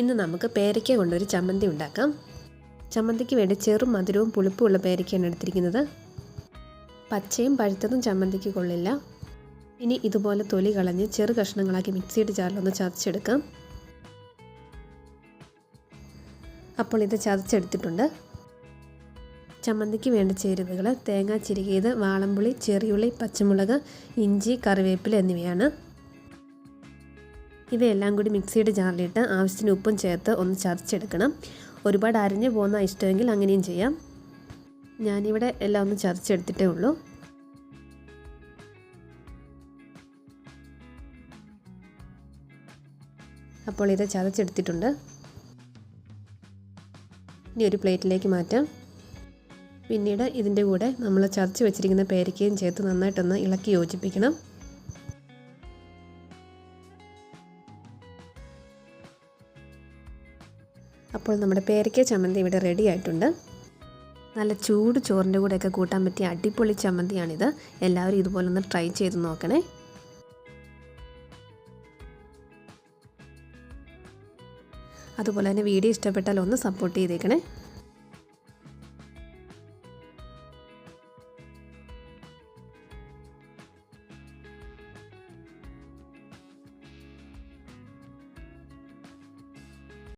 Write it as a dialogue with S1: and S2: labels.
S1: ഇന്ന് നമുക്ക് പേരയ്ക്ക കൊണ്ടൊരു ചമ്മന്തി ഉണ്ടാക്കാം. ചമ്മന്തിക്ക് വേണ്ടി ചെറും മധുരവും പുളിപ്പുമുള്ള പേരയ്ക്കയാണ് എടുത്തിരിക്കുന്നത്. പച്ചയും പഴുത്തതും ചമ്മന്തിക്ക് കൊള്ളില്ല. ഇനി ഇതുപോലെ തൊലി കളഞ്ഞ് ചെറു കഷ്ണങ്ങളാക്കി മിക്സിയുടെ ജാറിലൊന്ന് ചതച്ചെടുക്കാം. അപ്പോൾ ഇത് ചതച്ചെടുത്തിട്ടുണ്ട്. ചമ്മന്തിക്ക് വേണ്ട ചേരുവകൾ തേങ്ങ ചിരുകിയത് വാളംപുളി ചെറിയുള്ളി പച്ചമുളക് ഇഞ്ചി കറിവേപ്പില എന്നിവയാണ്. ഇവയെല്ലാം കൂടി മിക്സിയുടെ ജാറിലിട്ട് ആവശ്യത്തിന് ഉപ്പും ചേർത്ത് ഒന്ന് ചതച്ചെടുക്കണം. ഒരുപാട് അരിഞ്ഞു പോകുന്ന ഇഷ്ടമെങ്കിൽ അങ്ങനെയും ചെയ്യാം. ഞാനിവിടെ എല്ലാം ഒന്ന് ചതച്ചെടുത്തിട്ടേ ഉള്ളൂ. അപ്പോൾ ഇത് ചതച്ചെടുത്തിട്ടുണ്ട്. ഇനി ഒരു പ്ലേറ്റിലേക്ക് മാറ്റാം. പിന്നീട് ഇതിന്റെ കൂടെ നമ്മൾ ചതച്ച് വെച്ചിരിക്കുന്ന പേരക്കയും ചേർത്ത് നന്നായിട്ടൊന്ന് ഇളക്കി യോജിപ്പിക്കണം. അപ്പോൾ നമ്മുടെ പേരയ്ക്ക ചമ്മന്തി ഇവിടെ റെഡി ആയിട്ടുണ്ട്. നല്ല ചൂട് ചോറിന്റെ കൂടെയൊക്കെ കൂട്ടാൻ പറ്റിയ അടിപൊളി ചമ്മന്തിയാണിത്. എല്ലാവരും ഇതുപോലെ ഒന്ന് ട്രൈ ചെയ്ത് നോക്കണേ. അതുപോലെ തന്നെ വീഡിയോ ഇഷ്ടപ്പെട്ടാൽ ഒന്ന് സപ്പോർട്ട് ചെയ്തേക്കണേ.